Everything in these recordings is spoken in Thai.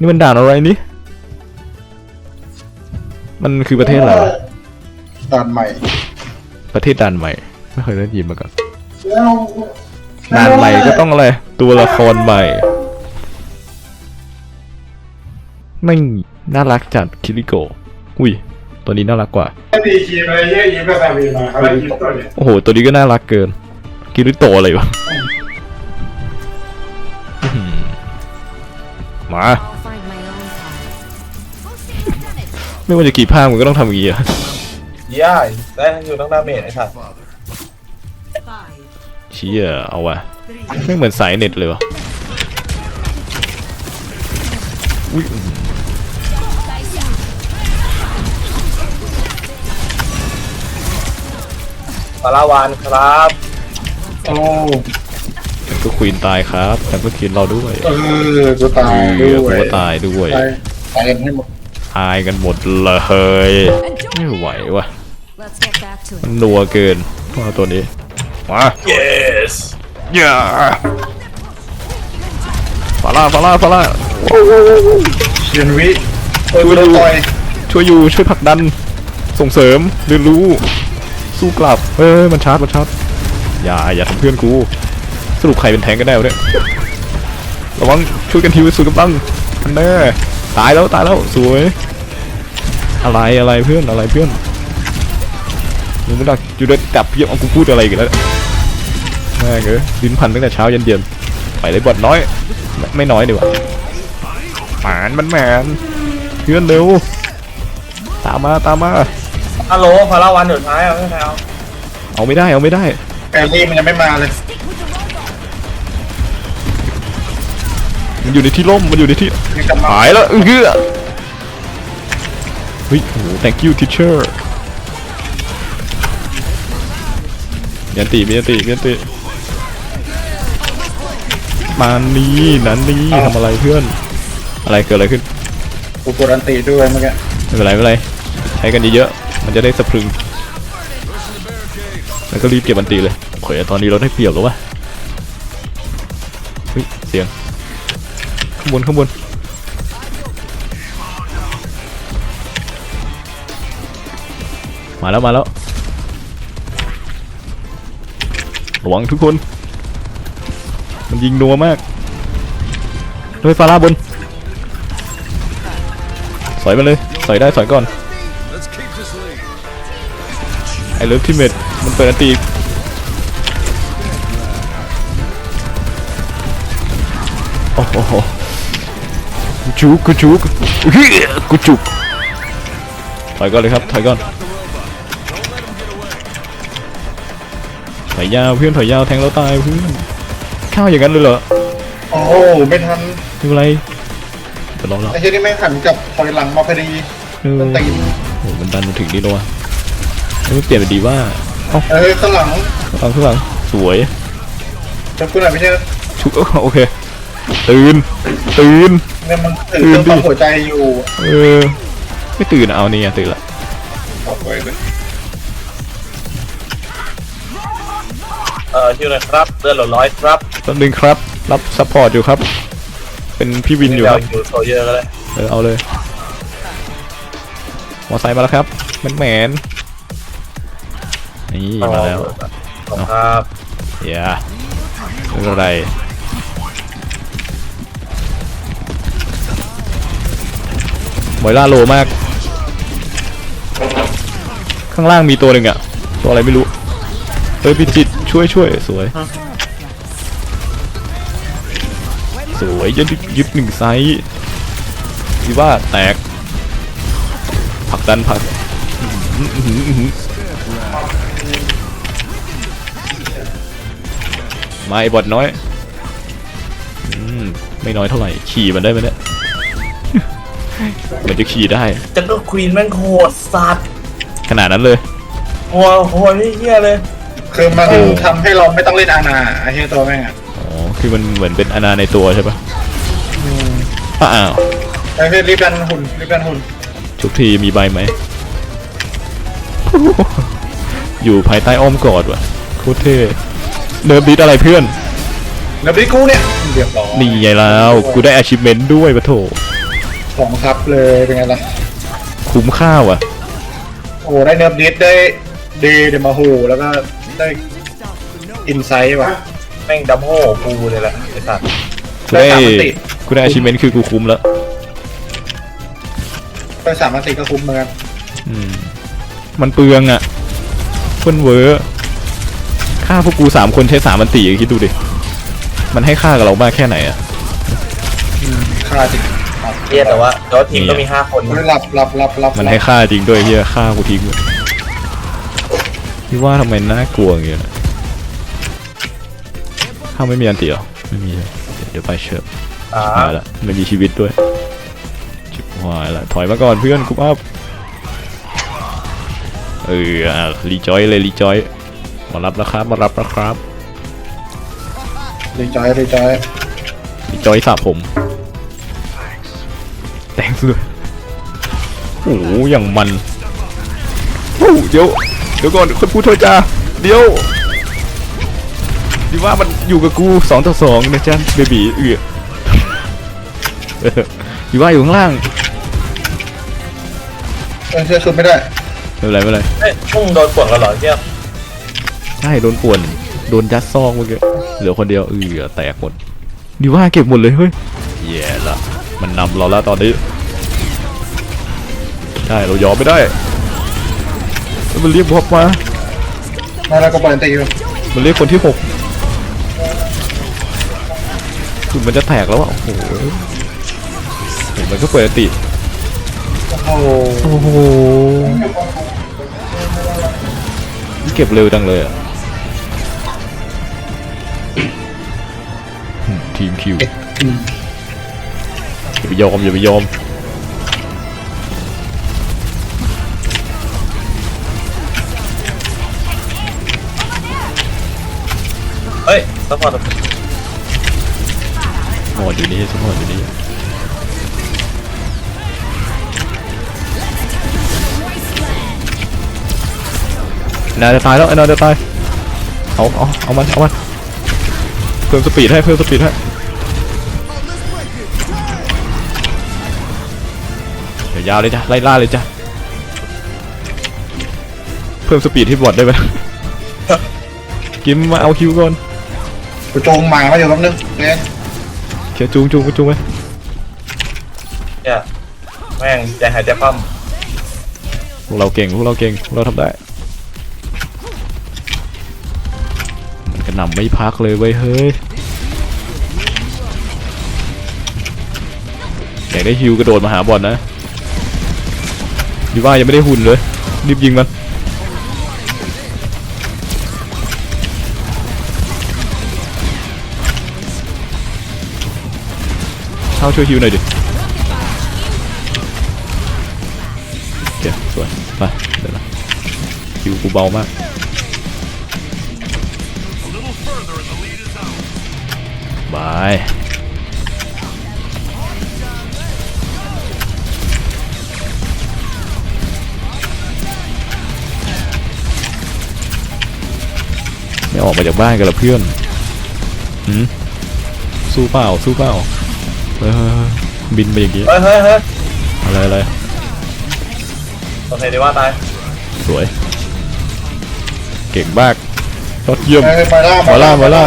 นี่มันด่านอะไรนี่ มันคือประเทศอะไรวะด่านใหม่ประเทศด่านใหม่ ไม่เคยได้ยินมาก่อนแล้วด่านใหม่ก็ต้องอะไร ตัวละครใหม่ไม่น่ารักจัดคิริโกะอุ้ย ตัวนี้น่ารักกว่าดีคีมอะไรเยอะยิ้มก็ซาบีมาอะไรยิ้มตัวเนี่ยโอ้โห ตัวนี้ก็น่ารักเกิน คิริโตะอะไรวะอื้อหือมา ไม่ว่าจะกี่ภาคมันก็ต้องทำอย่างนี้อะย่าได้อยู่ต้องดาเมจไอ้สัตว์เชี่ยเอาวะไม่เหมือนสายเน็ตเลยวะอุ้ยปาราวานครับโอ้แต่ก็ควีนตายครับแต่ก็คินเราด้วยเออกูตายด้เออวกูยก็ตายด้วยตายตายกันให้หมด ตายกันหมดเลยไม่ไหววะ Let's get back to มั it. นนัวเกินว่าตัวนี้มา yes อย่าฟาร่าฟาร่าฟาร่าเชียนวิเออช่วยกูดูโดนต่อยช่วยอยู่ช่วยผลักดัน ส่งเสริมเรียนรู้ สู้กลับเอ้ยมันชาร์จมันชาร์จอย่าอย่าทำเพื่อนกูสรุปใครเป็นแทงกันแน่วะเนี่ยระวังช่วยกันทีไว้สุดกำลังอันแน่ ตายแล้วตายแล้วสวย อะไรอะไรเพื่อนอะไรเพื่อนมึงไม่ดักอยู่ด้วยจับเพียบเอากูพูดอะไรกันแล้วเนี่ยแม่งเอ้ยลิ้นพันตั้งแต่เช้าเย็นเย็นๆไปเลยบอดน้อยไม่ไม่น้อยดีกว่าหมานมันแหมนเพื่อนเร็วตามมาตามมาฮัลโหลปาราวานเดี๋ยวท้ายเอาไม่ใช่เอาเอาไม่ได้เอาไม่ได้แอลลี่มันยังไม่มาเลย มันอยู่ในที่ร่มมันอยู่ในที่ยังกลับมาหายแล้วเอื้อเฮ้ยโอ้โห thank you teacher มียันตีมียันตีมียันตีมานี่นั่นนี่ทำอะไรเพื่อน อะไรเกิดอะไรขึ้นกูกดอันตีด้วยเมื่อกี้ไม่เป็นไรไม่เป็นไรใช้กันเยอะๆมันจะได้สะพรึง แล้วก็รีบเก็บมันตีเลยโอเคตอนนี้เราได้เปรียบแล้ววะเฮ้ยเสียง ข้างบนข้างบนมาแล้วมาแล้วระวังทุกคน มันยิงนัวมากด้วยฟาร่าบนสอยมาเลยสอยได้สอยก่อนไอเลิฟทีเมดมันเปิดอันตีอีโอ้โห กูจุกกูจุกเฮ้ยกูจุกถอยก่อนเลยครับถอยก่อนถอยยาวเพื่อนถอยยาวแทงเราตายเพื่อนข้าวอย่างนั้นเลยเหรอโอ้โหไม่ทันไม่เป็นไรเดี๋ยวรอเราไอ้เชี่ยนี่แม่งหันกลับถอยหลังมาพอดีเออต้นตีนโอ้โหมันดันมาถึงนี่แล้ววะเอ้ยเปลี่ยนเป็นดีว่าเอ้าเออข้างหลังข้างข้างหลังสวยจะกูหน่อยไม่ใช่ชุกโอเค ตื่น ตื่น เนี่ยมันถือตื่เคนรื่องดิปั๊มหัวใจอยู่เออ ไม่ตื่นอะเอานี่อะตื่นละบอกไว้เลยเออชื่ออะไรครับเดือนละร้อยครับแป๊บนึงครับ รับซัพพอร์ตอยู่ครับ เป็นพี่วินอยู่เดี๋คยวรับ อยู่โซเยอร์ก็ได้เออเอาเลยมอไซค์มาแล้วครับแมนแมนนี่มาแล้ว ขอบคุณครับ เย้ไม่เป็นไร มอยล่าโลมาก ข้างล่างมีตัวหนึ่งอะตัวอะไรไม่รู้เฮ้ยพี่จิตช่วยช่วยสวย สวยยึดยึดหนึ่งไซส์ที่ว่าแตกผลักดันผลักอื้อหืออื้อหือมาไอบอดน้อยอไม่น้อยเท่าไหร่ ขี่มันได้ไหมเนี่ย เหมือนจะขี่ได้ จังก็ควีนแม่งโหดสัตว์ขนาดนั้นเลย โหัวโหดนี่เฮียเลย คือมันโอ้ ทำให้เราไม่ต้องเล่นอาณาไอ้เชี่ยตัวแม่งอะอ๋อ คือมันเหมือนเป็นอนาในตัวใช่ปะอ้าวไอ้เชี่ยรีบดันหุ่นรีบดันหุ่นทุกทีมีใบไหม อยู่ภายใต้อ้อมกอดว่ะโคตรเท่เนิร์ฟดิสอะไรเพื่อน แล้วดิกูเนี่ยเรียบร้อยนี่ไงแล้ว กูได้ achievement ด้วยปะโถ ของครับเลยเป็นไงล่ะ คุ้มค่าว่ะ โอ้ได้เนิร์ฟดิสได้เดเดมาโฮแล้วก็ได้อินไซต์ว่ะแม่งดัมโฮกูเลยแหละไอ้สัตว์กูได้ได้สามมิติกูได้ achievement คือกูคุ้มแล้วไปสามอันสี่ก็คุ้มเหมือนกันอืมมันเปลืองอะเพิ่นเวอร์ค่าพวกกูสามคนใช้สามอันตีคิดดูดิ มันให้ค่ากับเรามากแค่ไหนอะค่าจริงครั บเฮียแต่ว่าแต่ว่าทีมก็มีห้าคนโอ้ยหลับหลับหลับหลับมันให้ค่าจริงด้วยเฮียค่ากูทิ้งเลยพี่ว่าทำไมน่ากลัวอย่างเงี้ยนะข้าไม่มีอันตีเหรอไม่มีเลยเดี๋ยวไปเชิญอ่าหายละไม่มีชีวิตด้วยชิบหายละถอยมาก่อนเพื่อนคุปอัพเอออะรีจอยเลยรีจอยมารับแล้วครับมารับแล้วครับดีใจดีใจรีจอยสระผมแต่งสุดโอ้โหอย่างมันโอ้โหเดี๋ยวเดี๋ยวก่อนคนพูดโทษจ้าเดี๋ยวดีว่ามันอยู่กับกูสองต่อสองนะจ๊ะเบบีเอือเออดีว่าอยู่ข้างล่างเออเชื่อคือไม่ได้ไม่เป็นไรไม่เป็นไรเฮ้ยพุ่งโดนปวดกันเหรอเฮียใช่โดนป่วนโดนยัดซองเมื่อกี้เหลือคนเดียวเออแตกหมดดีว่าเก็บหมดเลยเฮ้ยแย่ละ มันนำเราแล้วตอนนี้ใช่เรายอมไม่ได้แล้วมันเรียกบอบมามาแล้วก็ปล่อยตีอยู่มันเรียกคนที่หกคือมันจะแตกแล้วอะโอ้โหเห็นมันก็เปิดอันติโอ้โหโอ้โหนี่เก็บเร็วจังเลยอะอืมทีมคิว อย่าไปยอมอย่าไปยอมเฮ้ยซัพพอร์ตหมดอยู่นี่สมอดอยู่นี่นาจะตายแล้วไอ้นาจะตายเอาเอาเอามันเอามันเพิ่มสปีดให้เพิ่มสปีดให้ ยวยาวเลยจ้ะไล่ล่าเลยจ้ะเพิ่มสปีดที่บอดได้ไหมกิมมาเอาคิวก่อนกูโจงหมามาอยู่แป๊บนึงเล่นเขียวจูงจูงจูงไปเฮียแม่งใจหายใจคว่พวกเราเก่งพวกเราเก่งพวกเราทำได้มันกระหน่ำไม่พักเลยเว้ยเฮ้ยอยากได้ฮิวกระโดดมาหาบอลนะ ดีว่ายังไม่ได้หุ่นเลย รีบยิงมันเข้าช่วยฮิวหน่อยดิโอเคสวยไปเดี๋ยวนะฮิวกูเบามากบาย ออกมาจากบ้านกันละเพื่อนหืมสู้เปล่าสู้เปล่าเออบินไปอย่างงี้ำเฮ้ยเฮ้ยเฮ้ยอะไรอะไรโอเคดีว่าตายสวย เก่งมากยอดเยี่ยมเอ้ยมาล่ามาล่ามาล่า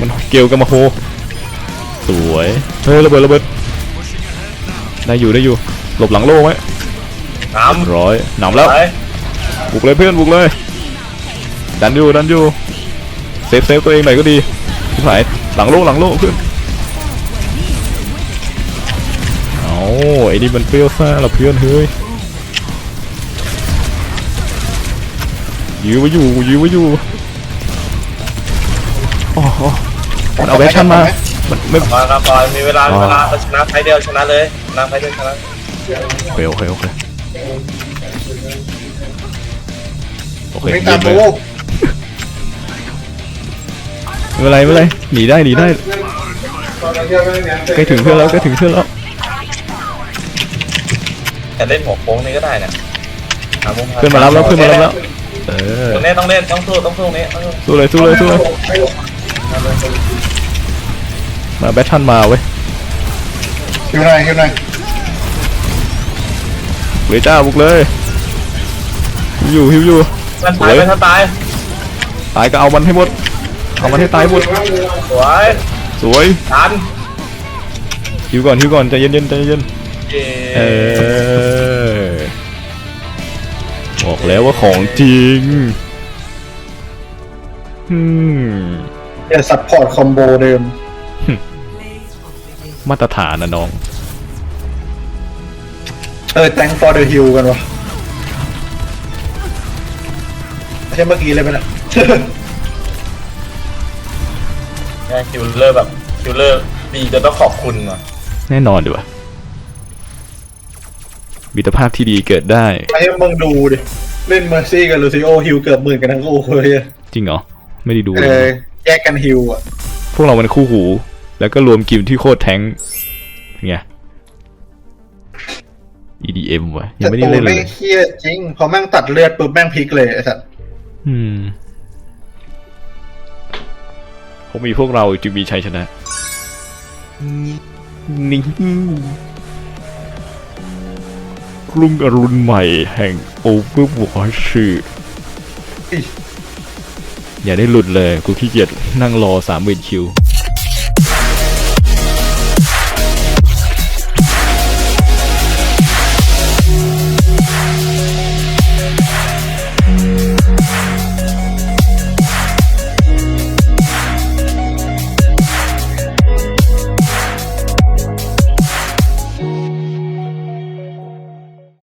มันเกลกันมาโฮสวยเฮ้ยระเบิดระเบิดได้อยู่ได้อยู่ หลบหลังโล่ไว้น้ร้อยหนำำแล้วไปบุกเลยเพื่อนบุกเลยดันอยู่ดันอยู่ เซฟเซฟตัวเองหน่อยก็ดีพี่ผายหลังโล่หลังโล่เพื่อนเอาไอ้นี่มันเปรี้ยวซ่าละเพื่อนเฮ้ยยื้อไว้อยู่ยื้อไว้อยู่อ๋ออ๋อมันเอาแบชชั่นมามันไม่มาครับก่อนมีเวลาอ๋อมีเวลาเราชนะไฟล์เดียวชนะเลยชนะไฟล์เดียวชนะโอเคโอเคโอเคโอเคไม่เยี่ตายมมเลโอ้ย ไม่เป็นไรไม่เป็นไรหนีได้หนีได้ใกล้ถึงเพื่อนแล้วใกล้ถึงเพื่อนแล้วแต่เล่นหัวโค้งนี่ก็ได้นะหมุมเพื่อนมารับแล้วเพื่อนมารับแล้วเออตรงนี้ต้องเล่นต้องสู้ต้องสู้ตรงนี้ต้องสู้สู้เลยสู้เลยสู้เลยมาแบททันมาเว้ยคิวหน่อยคิวหน่อยเลยจ้าบุกเลยหิวอยู่หิวอยู่มันตายมันถ้าตายตายก็เอามันให้หมด เอามันให้ตายหมดสวยสวยทันหิวก่อนหิวก่อนใจเย็นๆใจเย็นเย้เออบอกแล้วว่าของจริงอืมเดี๋ยวซัพพอร์ตคอมโบเดิม มาตรฐานนะน้อง เออ thank for the hill กันวะไม่ใช่เมื่อกี้เลยไหมนะ แม่งคิวเลอร์แบบคิวเลอร์บีจะต้องขอบคุณว่ะแน่นอนดีวะมิตรภาพที่ดีเกิดได้ ไอ้มึงดูดิ เล่นเมอร์ซี่กับลูซิโอฮิลเกือบหมื่นกันทั้งคู่เลยอะจริงเหรอ ไม่ได้ดูเอเลอยแยกกันฮิลอะพวกเรามันคู่หู แล้วก็รวมกิมที่โคตรแทงค์ไง EDM วะยังไม่ได้แต่เล่นตัวเลแม่ยงเฮี้ยจริง พอแม่งตัดเลือดปุ๊บแม่งพลิกเลยไอ้สัสอืม ผมมีพวกเราจึงมีชัยชนะนิ่งกรุงอรุณใหม่แห่งโอเวอร์วอชอย่าได้หลุดเลย กูขี้เกียจนั่งรอสามหมื่นคิว